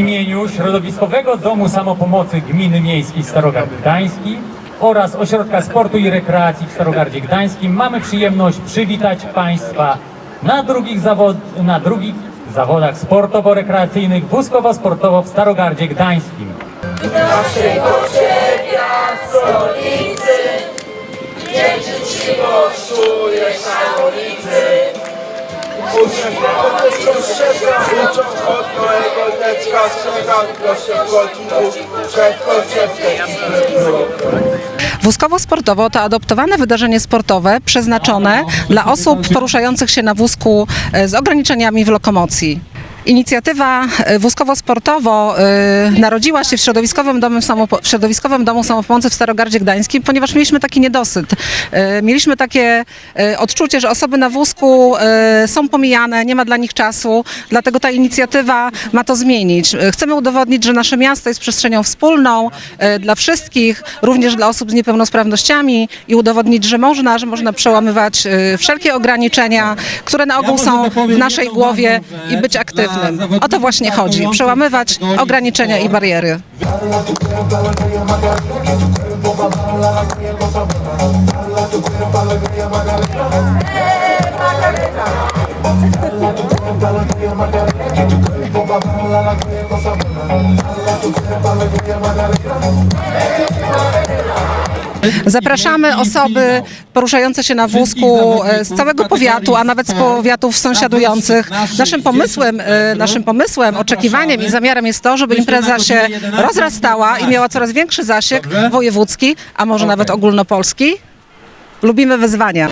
W imieniu Środowiskowego Domu Samopomocy Gminy Miejskiej Starogard Gdański oraz Ośrodka Sportu i Rekreacji w Starogardzie Gdańskim mamy przyjemność przywitać Państwa na drugich, zawod, na drugich zawodach sportowo-rekreacyjnych wózkowo-sportowo w Starogardzie Gdańskim. Konceptem. Wózkowo-sportowo to adoptowane wydarzenie sportowe przeznaczone dla osób poruszających się na wózku e, z ograniczeniami w lokomocji. Inicjatywa e, wózkowo-sportowo e, narodziła się w Środowiskowym, Domu w Środowiskowym Domu Samopomocy w Starogardzie Gdańskim, ponieważ mieliśmy taki niedosyt. E, Mieliśmy takie odczucie, że osoby na wózku są pomijane, nie ma dla nich czasu, dlatego ta inicjatywa ma to zmienić. Chcemy udowodnić, że nasze miasto jest przestrzenią wspólną dla wszystkich, również dla osób z niepełnosprawnościami i udowodnić, że można, że można przełamywać wszelkie ograniczenia, które na ogół są w naszej głowie i być aktywnym. O to właśnie chodzi, przełamywać ograniczenia i bariery. Zapraszamy osoby poruszające się na wózku e, z całego powiatu, a nawet z powiatów sąsiadujących. Naszym pomysłem, e, naszym pomysłem, oczekiwaniem i zamiarem jest to, żeby impreza się rozrastała i miała coraz większy zasięg wojewódzki, a może nawet ogólnopolski. Lubimy wyzwania.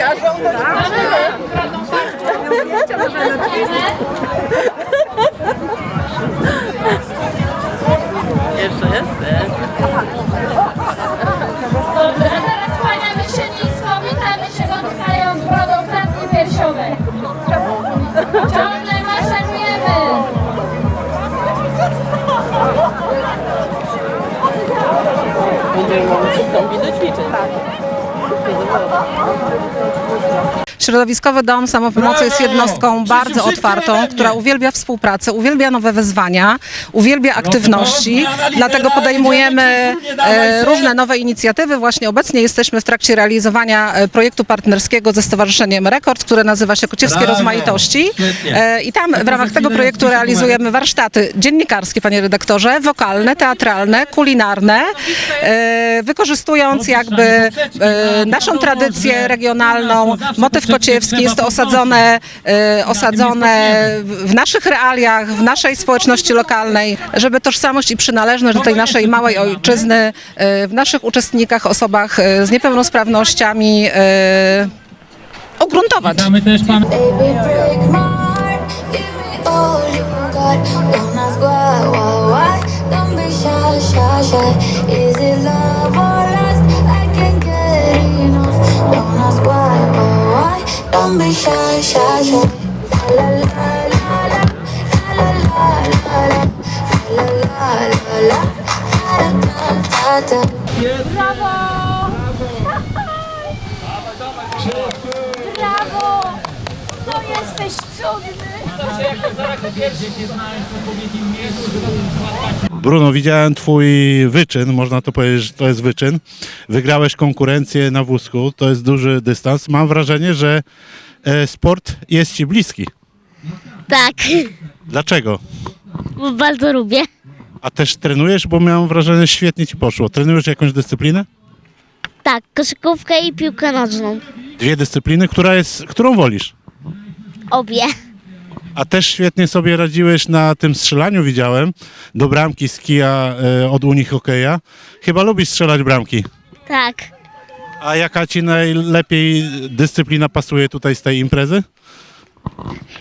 对，我们是旁边的汽车。Środowiskowy Dom Samopomocy jest jednostką bardzo otwartą, która uwielbia współpracę, uwielbia nowe wyzwania, uwielbia aktywności, dlatego podejmujemy e, różne nowe inicjatywy. Właśnie obecnie jesteśmy w trakcie realizowania e, projektu partnerskiego ze Stowarzyszeniem Rekord, które nazywa się Kociewskie! Rozmaitości. E, I tam w ramach tego projektu realizujemy warsztaty dziennikarskie, panie redaktorze, wokalne, teatralne, kulinarne, wykorzystując jakby naszą tradycję regionalną, motyw kociewski, jest to osadzone, e, osadzone w w naszych realiach, w naszej społeczności lokalnej, żeby tożsamość i przynależność do tej naszej małej ojczyzny e, w naszych uczestnikach, osobach e, z niepełnosprawnościami ugruntować. Don't ask why, why, why. Don't be shy, shy, shy. Is it love Don't be shy, shy, shy. La la la la, la la la la, la la la la, la da da da. Brawo! Jesteś cudny. Bruno, widziałem twój wyczyn, można to powiedzieć, że to jest wyczyn. Wygrałeś konkurencję na wózku, to jest duży dystans. Mam wrażenie, że e, sport jest ci bliski. Tak, Dlaczego? bo bardzo lubię. A też trenujesz, bo miałem wrażenie, że świetnie ci poszło. Trenujesz jakąś dyscyplinę? Tak, koszykówkę i piłkę nożną. Dwie dyscypliny, która jest, którą wolisz? Obie. A też świetnie sobie radziłeś na tym strzelaniu, widziałem, do bramki z kija e, od Unii Hokeja. Chyba lubisz strzelać bramki. Tak. A jaka ci najlepiej dyscyplina pasuje tutaj z tej imprezy?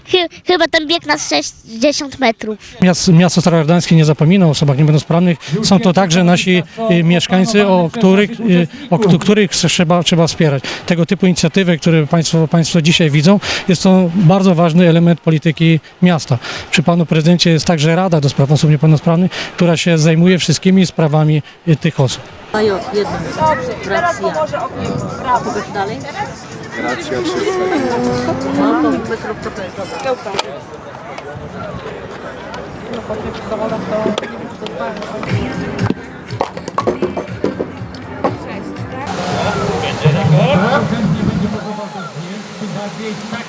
Chy- chyba ten bieg na 60 metrów. Miasto, miasto Starogardańskie nie zapomina o osobach niepełnosprawnych. Są to także nasi y, mieszkańcy, o których, y, o któ- których trzeba, trzeba wspierać. Tego typu inicjatywy, które państwo, państwo dzisiaj widzą, jest to bardzo ważny element polityki miasta. Przy panu prezydencie jest także Rada do Spraw Osób Niepełnosprawnych, która się zajmuje wszystkimi sprawami y, tych osób. Mają jedną. Racja. Pokaż dalej. Racja No to mikro, Będzie rekord. Chętnie będzie próbował to zjeść, chyba zjeść tak